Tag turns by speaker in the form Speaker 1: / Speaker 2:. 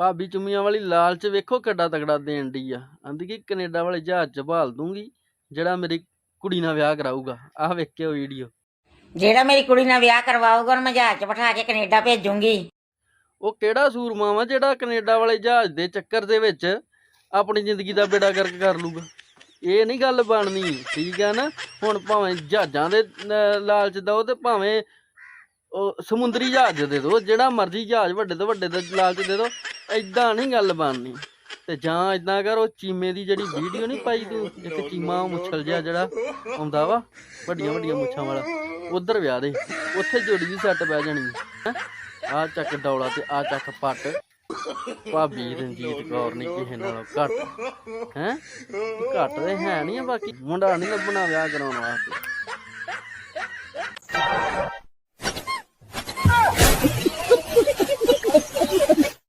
Speaker 1: ਭਾਬੀ ਚੁੰਮੀਆਂ ਵਾਲੀ ਲਾਲਚ ਵੇਖੋ ਕਿੱਡਾ ਤਗੜਾ ਦੇਣ ਦੀ ਆ। ਆਂਦੀ ਕਿ ਕੈਨੇਡਾ ਵਾਲੇ ਜਹਾਜ਼ 'ਚ ਭਾਲ ਦੂੰਗੀ ਜਿਹੜਾ ਮੇਰੀ ਕੁੜੀ ਨਾਲ ਵਿਆਹ ਕਰਾਊਗਾ। ਆਹ ਵੇਖਿਓ ਵੀਡੀਓ।
Speaker 2: ਜਿਹੜਾ ਮੇਰੀ ਕੁੜੀ ਨਾਲ ਵਿਆਹ ਕਰਵਾਊਗਾ ਉਹਨੂੰ ਮੈਂ ਜਹਾਜ਼ 'ਚ ਬਿਠਾ ਕੇ ਕੈਨੇਡਾ ਭੇਜੂੰਗੀ।
Speaker 1: ਉਹ ਕਿਹੜਾ ਸੂਰਮਾ ਵਾ ਜਿਹੜਾ ਕੈਨੇਡਾ ਵਾਲੇ ਜਹਾਜ਼ ਦੇ ਚੱਕਰ ਦੇ ਵਿੱਚ ਆਪਣੀ ਜ਼ਿੰਦਗੀ ਦਾ ਬੇੜਾ ਗਰਕ ਕਰ ਲੂਗਾ ਇਹ ਨਹੀਂ ਗੱਲ ਬਣਨੀ ਠੀਕ ਆ ਨਾ? ਹੁਣ ਭਾਵੇਂ ਜਹਾਜ਼ਾਂ ਦੇ ਲਾਲਚ ਦਓ ਤੇ ਭਾਵੇਂ ਉਹ ਸਮੁੰਦਰੀ ਜਹਾਜ਼ ਦੇ ਦਿਓ ਜਿਹੜਾ ਮਰਜ਼ੀ ਜਹਾਜ਼ ਵੱਡੇ ਤੋਂ ਵੱਡੇ ਦਾ ਲਾਲਚ ਦੇ ਦਿਓ ਐਦਾਂ ਨਹੀਂ ਗੱਲ ਬਣਨੀ। ਤੇ ਜਾਂ ਇਦਾਂ ਕਰੋ ਚੀਮੇ ਦੀ ਜਿਹੜੀ ਵੀਡੀਓ ਨਹੀਂ ਪਾਈ ਤੂੰ ਇੱਕ ਚੀਮਾ ਮੁੱਛਲ ਜਿਹਾ ਜਿਹੜਾ ਆਉਂਦਾ ਵਾ ਵੱਡੀਆਂ ਵੱਡੀਆਂ ਮੁੱਛਾਂ ਵਾਲਾ ਉਧਰ ਵਿਆਹ ਦੇ ਉੱਥੇ ਜੋੜੀ ਦੀ ਸੱਟ ਪੈ ਜਾਣੀ। ਆ ਚੱਕ ਡੌਲਾ ਤੇ ਆ ਚੱਕ ਪੱਟ। ਭਾਬੀ ਰਣਜੀਤ ਕੌਰ ਨਹੀਂ ਕਿਸੇ ਨਾਲੋਂ ਘੱਟ। ਹੈ? ਘੱਟ ਤੇ ਹੈ ਨਹੀਂ ਬਾਕੀ। ਮੁੰਡਾ ਨਹੀਂ ਲੱਭਣਾ ਵਿਆਹ ਕਰਾਉਣ ਵਾਸਤੇ।